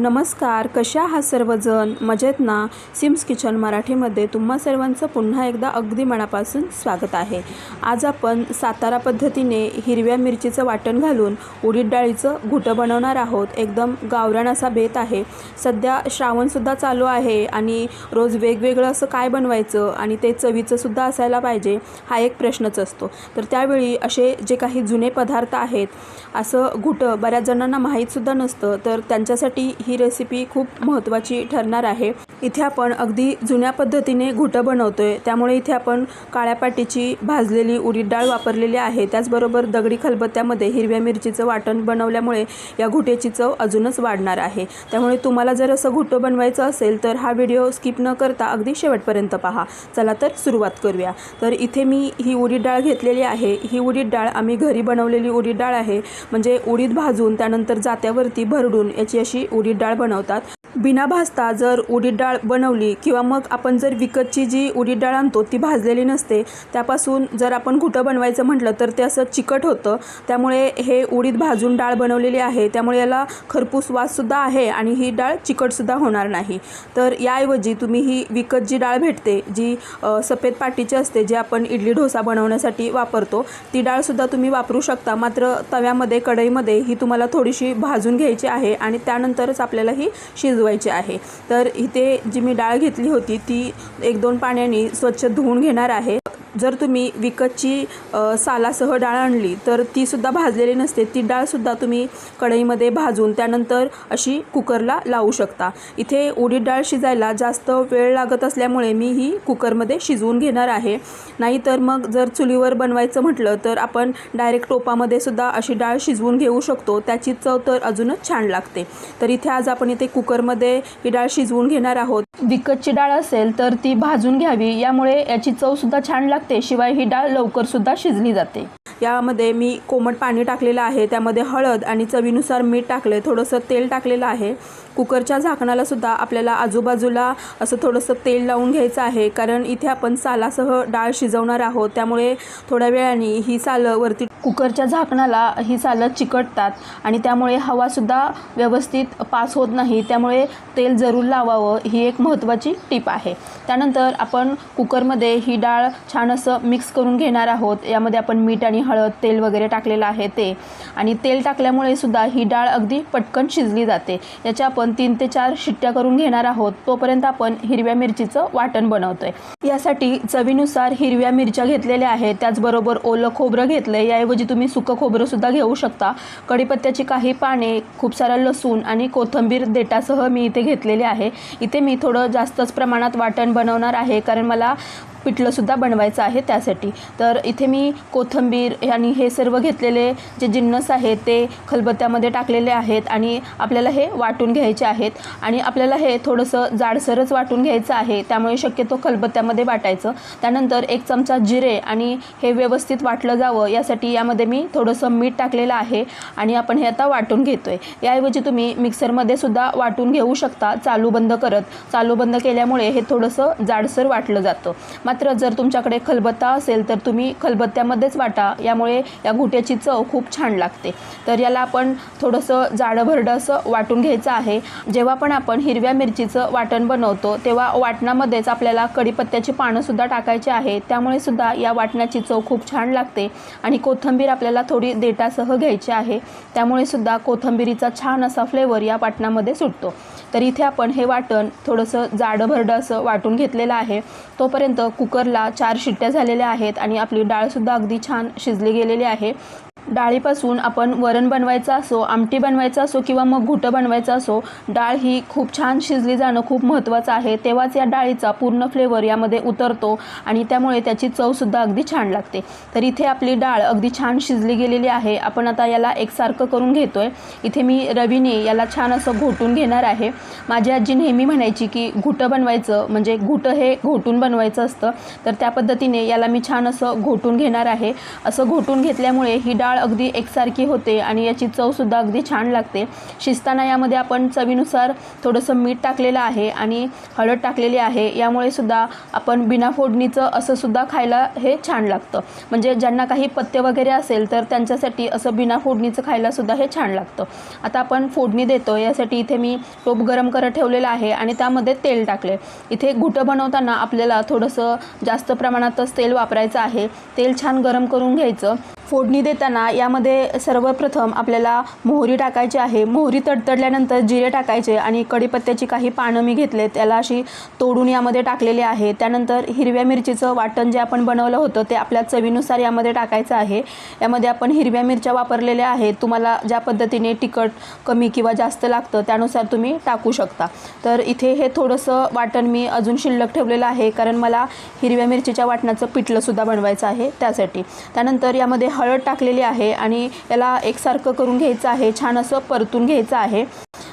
नमस्कार कशा आहात सर्वजण? मजेत ना सिम्स किचन मराठीमध्ये तुम्हा सर्वांचं पुन्हा एकदा अगदी मनापासून स्वागत आहे. आज आपण सातारा पद्धतीने हिरव्या मिरचीचं वाटण घालून उडीद डाळीचं घुटं बनवणार आहोत. एकदम गावरान असा बेत आहे. सध्या श्रावणसुद्धा चालू आहे आणि रोज वेगवेगळं असं काय बनवायचं आणि ते चवीचंसुद्धा असायला पाहिजे हा एक प्रश्नच असतो. तर त्यावेळी असे जे काही जुने पदार्थ आहेत असं घुटं बऱ्याच जणांना माहीतसुद्धा नसतं. तर त्यांच्यासाठी ही रेसिपी खूप महत्त्वाची ठरणार आहे. इथे आपण अगदी जुन्या पद्धतीने घुटं बनवतो आहे त्यामुळे इथे आपण काळ्या पाटीची भाजलेली उडीद डाळ वापरलेली आहे. त्याचबरोबर दगडी खलबत्त्यामध्ये हिरव्या मिरचीचं वाटण बनवल्यामुळे या घुटेची चव अजूनच वाढणार आहे. त्यामुळे तुम्हाला जर असं घुटं बनवायचं असेल तर हा व्हिडिओ स्किप न करता अगदी शेवटपर्यंत पहा. चला तर सुरुवात करूया. तर इथे मी ही उडीद डाळ घेतलेली आहे. ही उडीद डाळ आम्ही घरी बनवलेली उडीद डाळ आहे. म्हणजे उडीद भाजून त्यानंतर जात्यावरती भरडून याची अशी उडीद डाळ बनवतात. बिना भाजता जर उडीद डाळ बनवली किंवा मग आपण जर विकतची जी उडीद डाळ आणतो ती भाजलेली नसते त्यापासून जर आपण घुटं बनवायचं म्हटलं तर ते असं चिकट होतं. त्यामुळे हे उडीद भाजून डाळ बनवलेली आहे. त्यामुळे याला खरपूस वाससुद्धा आहे आणि ही डाळ चिकटसुद्धा होणार नाही. तर याऐवजी तुम्ही ही विकत जी डाळ भेटते जी सफेद पाटीची असते जी आपण इडली डोसा बनवण्यासाठी वापरतो ती डाळसुद्धा तुम्ही वापरू शकता. मात्र तव्यामध्ये कढईमध्ये ही तुम्हाला थोडीशी भाजून घ्यायची आहे आणि त्यानंतरच आपल्याला ही शिज शिजवायची आहे. तर इथे जी मी डाळ घेतली होती ती एक दोन पाण्याने स्वच्छ धुवून घेणार आहे. जर तुम्ही विकतची सालासह डाळ आणली तर तीसुद्धा भाजलेली नसते. ती डाळसुद्धा तुम्ही कढईमध्ये भाजून त्यानंतर अशी कुकरला लावू शकता. इथे उडीद डाळ शिजायला जास्त वेळ लागत असल्यामुळे मी ही कुकरमध्ये शिजवून घेणार आहे. नाहीतर मग जर चुलीवर बनवायचं म्हटलं तर आपण डायरेक्ट टोपामध्ये सुद्धा अशी डाळ शिजवून घेऊ शकतो. त्याची चव तर अजूनच छान लागते. तर इथे आज आपण इथे कुकरमध्ये ही डाळ शिजवून घेणार आहोत. विकतची डाळ असेल तर ती भाजून घ्यावी. यामुळे याची चवसुद्धा छान लागते. शिवाय ही डाळ लवकरसुद्धा शिजली जाते. यामध्ये मी कोमट पाणी टाकलेलं आहे त्यामध्ये हळद आणि चवीनुसार मीठ टाकले थोडंसं तेल टाकलेलं आहे. कुकरच्या झाकणाला सुद्धा आपल्याला आजूबाजूला असं थोडंसं तेल लावून घ्यायचं आहे कारण इथे आपण सालासह डाळ शिजवणार आहोत त्यामुळे थोड्या वेळाने ही सालं वरती कुकरच्या झाकणाला ही सालं चिकटतात आणि त्यामुळे हवासुद्धा व्यवस्थित पास होत नाही त्यामुळे तेल जरूर लावावं ही एक महत्त्वाची टीप आहे. त्यानंतर आपण कुकरमध्ये ही डाळ छान असं मिक्स करून घेणार आहोत यामध्ये आपण मीठ आणि हळद तेल वगैरे टाकलेलं आहे ते. आणि तेल टाकल्यामुळे सुद्धा ही डाळ अगदी पटकन शिजली जाते. याच्या आपण तीन ते चार शिट्ट्या करून घेणार आहोत. तोपर्यंत आपण हिरव्या मिरचीचं वाटण बनवतोय. यासाठी चवीनुसार हिरव्या मिरच्या घेतलेल्या आहेत. त्याचबरोबर ओलं खोबरं घेतलं आहे याऐवजी तुम्ही सुकं खोबरंसुद्धा घेऊ शकता. कढीपत्त्याची काही पाने खूप सारा लसूण आणि कोथिंबीर देटासह मी इथे घेतलेले आहे. इथे मी थोडं जास्तच प्रमाणात वाटण बनवणार आहे. कारण मला पिठलंसुद्धा बनवायचं आहे त्यासाठी. तर इथे मी कोथिंबीर आणि हे सर्व घेतलेले जे जिन्नस आहेत ते खलबत्त्यामध्ये टाकलेले आहेत आणि आपल्याला हे वाटून घ्यायचे आहेत. आणि आपल्याला हे थोडंसं जाडसरच वाटून घ्यायचं आहे त्यामुळे शक्यतो खलबत्त्यामध्ये वाटायचं. त्यानंतर एक चमचा जिरे आणि हे व्यवस्थित वाटलं जावं यासाठी यामध्ये मी थोडंसं मीठ टाकलेलं आहे आणि आपण हे आता वाटून घेतो आहे याऐवजी तुम्ही मिक्सरमध्ये सुद्धा वाटून घेऊ शकता चालू बंद करत. चालू बंद केल्यामुळे हे थोडंसं जाडसर वाटलं जातं. मात्र जर तुमच्याकडे खलबत्ता असेल तर तुम्ही खलबत्त्यामध्येच वाटा. यामुळे या घुट्याची चव खूप छान लागते. तर याला आपण थोडंसं जाडं भरडं असं वाटून घ्यायचं आहे. जेव्हा पण आपण हिरव्या मिरचीचं वाटण बनवतो तेव्हा वाटणामध्येच आपल्याला कडीपत्त्याची पानंसुद्धा टाकायची आहे त्यामुळे सुद्धा या वाटणाची चव खूप छान लागते आणि कोथिंबीर आपल्याला थोडी देटासह घ्यायची आहे. त्यामुळे सुद्धा कोथिंबीरीचा छान असा फ्लेवर या वाटणामध्ये सुटतो. तर इथे आपण हे वाटण थोडंसं जाडं भरडं असं वाटून घेतलेलं आहे. तोपर्यंत कुकरला चार शिट्ट्या झालेल्या आहेत आणि आपली डाळसुद्धा अगदी छान शिजली गेलेली आहे. डाळीपासून आपण वरण बनवायचं असो आमटी बनवायचं असो किंवा मग घुटं बनवायचं असो डाळ ही खूप छान शिजली जाणं खूप महत्त्वाचं आहे. तेव्हाच या डाळीचा पूर्ण फ्लेवर यामध्ये उतरतो आणि त्यामुळे त्याची चवसुद्धा अगदी छान लागते. तर इथे आपली डाळ अगदी छान शिजली गेलेली आहे. आपण आता याला एकसारखं करून घेतो आहे इथे मी रवीने याला छान असं घोटून घेणार आहे. माझी आजी नेहमी म्हणायची की घुटं बनवायचं म्हणजे घुटं हे घोटून बनवायचं असतं. तर त्या पद्धतीने याला मी छान असं घोटून घेणार आहे. असं घोटून घेतल्यामुळे ही डाळ अगदी एकसारखी होते आणि याची चवसुद्धा अगदी छान लागते. शिजताना यामध्ये आपण चवीनुसार थोडंसं मीठ टाकलेलं आहे आणि हळद टाकलेली आहे. यामुळे सुद्धा आपण बिना फोडणीचं असं सुद्धा खायला हे छान लागतं. म्हणजे ज्यांना काही पत्ते वगैरे असेल तर त्यांच्यासाठी असं बिना फोडणीचं खायलासुद्धा हे छान लागतं. आता आपण फोडणी देतो. यासाठी इथे मी टोप गरम करत ठेवलेला आहे आणि त्यामध्ये तेल टाकले इथे घुटं बनवताना आपल्याला थोडंसं जास्त प्रमाणातच तेल वापरायचं आहे. तेल छान गरम करून घ्यायचं. फोडणी देताना यामध्ये सर्वप्रथम आपल्याला मोहरी टाकायची आहे. मोहरी तडतडल्यानंतर जिरे टाकायचे आणि कढीपत्त्याची काही पानं मी घेतले. त्याला अशी तोडून यामध्ये टाकलेली आहे. त्यानंतर हिरव्या मिरचीचं वाटण जे आपण बनवलं होतं ते आपल्या चवीनुसार यामध्ये टाकायचं आहे. यामध्ये आपण हिरव्या मिरच्या वापरलेल्या आहेत. तुम्हाला ज्या पद्धतीने तिखट कमी किंवा जास्त लागतं त्यानुसार तुम्ही टाकू शकता. तर इथे हे थोडंसं वाटण मी अजून शिल्लक ठेवलेलं आहे. कारण मला हिरव्या मिरचीच्या वाटणाचं पिठलंसुद्धा बनवायचं आहे त्यासाठी. त्यानंतर यामध्ये हळद टाकलेली आहे आणि याला एकसारखं करून घ्यायचं आहे छान असं परतून घ्यायचं आहे.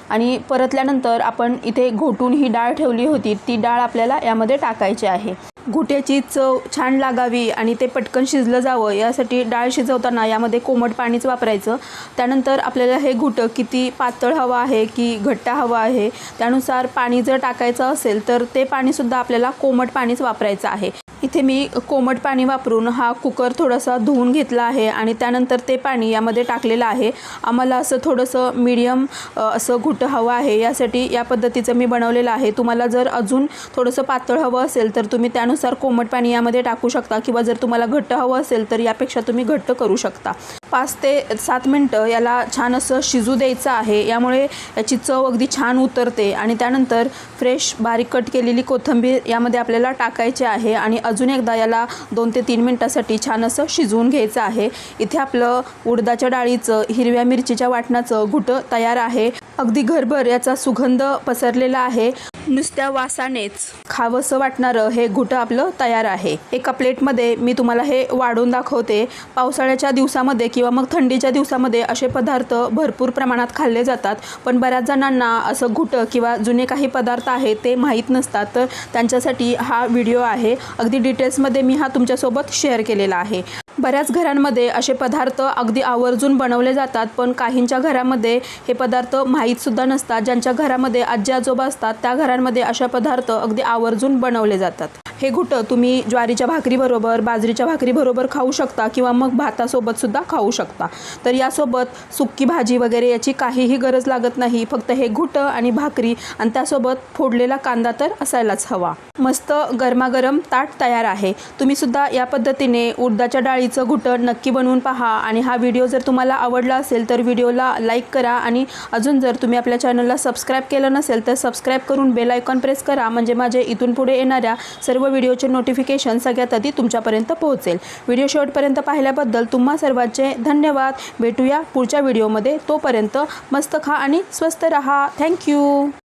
आणि परतल्यानंतर आपण इथे घोटून ही डाळ ठेवली होती ती डाळ आपल्याला यामध्ये टाकायची आहे. घुट्याची चव छान लागावी आणि ते पटकन शिजलं जावं यासाठी डाळ शिजवताना यामध्ये कोमट पाणीच वापरायचं. त्यानंतर आपल्याला हे घुटं किती पातळ हवं आहे की घट्ट हवं आहे त्यानुसार पाणी जर टाकायचं असेल तर ते पाणीसुद्धा आपल्याला कोमट पाणीच वापरायचं आहे. इथे मी कोमट पाणी वापरून हा कुकर थोडासा धुवून घेतला आहे आणि त्यानंतर ते पाणी यामध्ये टाकलेलं आहे. आम्हाला असं थोडंसं मीडियम असं घुटं हवं आहे. यासाठी या पद्धतीचं मी बनवलेलं आहे. तुम्हाला जर अजून थोडंसं पातळ हवं असेल तर तुम्ही त्यानुसार कोमट पाणी यामध्ये टाकू शकता किंवा जर तुम्हाला घट्ट हवं असेल तर यापेक्षा तुम्ही घट्ट करू शकता. पाच ते सात मिनटं याला छान असं शिजू द्यायचं आहे. यामुळे याची चव अगदी छान उतरते. आणि त्यानंतर फ्रेश बारीक कट केलेली कोथिंबीर यामध्ये आपल्याला टाकायची आहे. आणि अजून एकदा याला दोन ते तीन मिनटासाठी छान असं शिजवून घ्यायचं आहे. इथे आपलं उडदाच्या डाळीचं हिरव्या मिरचीच्या वाटणाचं घुटं तयार आहे. अगदी घरभर याचा सुगंध पसरलेला आहे. नुसत्या वासानेच. खावंसं वाटणारं हे घुटं आपलं तयार आहे. एका प्लेटमध्ये मी तुम्हाला हे वाढून दाखवते. पावसाळ्याच्या दिवसामध्ये किंवा मग थंडीच्या दिवसामध्ये असे पदार्थ भरपूर प्रमाणात खाल्ले जातात. पण बऱ्याच जणांना असं घुटं किंवा जुने काही पदार्थ आहेत ते माहीत नसतात. तर त्यांच्यासाठी हा व्हिडिओ आहे. अगदी डिटेल्समध्ये मी हा तुमच्यासोबत शेअर केलेला आहे. बऱ्याच घरांमध्ये असे पदार्थ अगदी आवर्जून बनवले जातात पण काहींच्या घरामध्ये हे पदार्थ माहीतसुद्धा नसतात. ज्यांच्या घरामध्ये आजी आजोबा असतात त्या घरांमध्ये अशा पदार्थ अगदी आवर्जून बनवले जातात. हे घुटं तुम्ही ज्वारीच्या भाकरीबरोबर बाजरीच्या भाकरीबरोबर खाऊ शकता किंवा मग भातासोबतसुद्धा खाऊ शकता. तर यासोबत सुक्की भाजी वगैरे याची काहीही गरज लागत नाही. फक्त हे घुटं आणि भाकरी आणि त्यासोबत फोडलेला कांदा तर असायलाच हवा. मस्त गरमागरम ताट तयार आहे. तुम्हीसुद्धा या पद्धतीने उडदाच्या डाळीचं घुटं नक्की बनवून पहा आणि हा व्हिडिओ जर तुम्हाला आवडला असेल तर व्हिडिओला लाईक करा आणि अजून जर तुम्ही आपल्या चॅनलला सबस्क्राईब केलं नसेल तर सबस्क्राईब करून बेल आयकॉन प्रेस करा. म्हणजे माझे इथून पुढे येणाऱ्या सर्व सर्व व्हिडिओचे नोटिफिकेशन सगळ्यात आधी तुमच्यापर्यंत पोहोचेल. व्हिडिओ शेवटपर्यंत पाहिल्याबद्दल तुम्हा सर्वांचे धन्यवाद. भेटूया पुढच्या व्हिडिओमध्ये. तोपर्यंत मस्त खा आणि स्वस्त रहा. थँक्यू